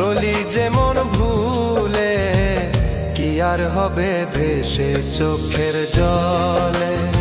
রলি যেমন ভুলে কি আর হবে ভেসে চোখের জলে?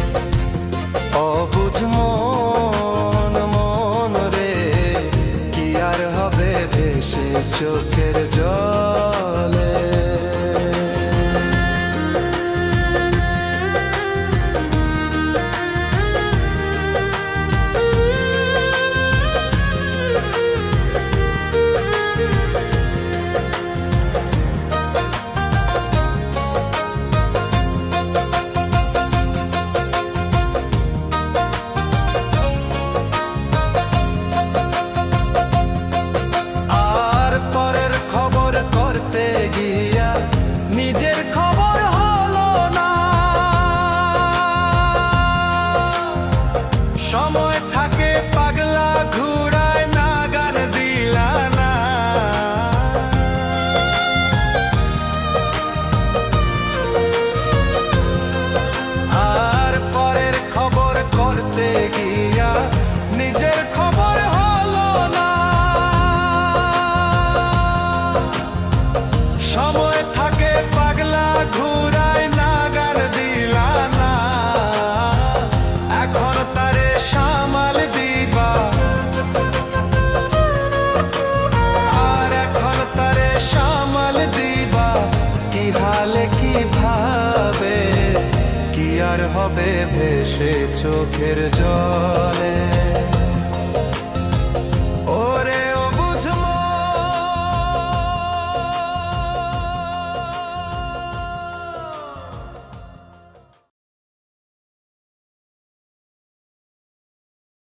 হবে ভেসে চোখের জলে?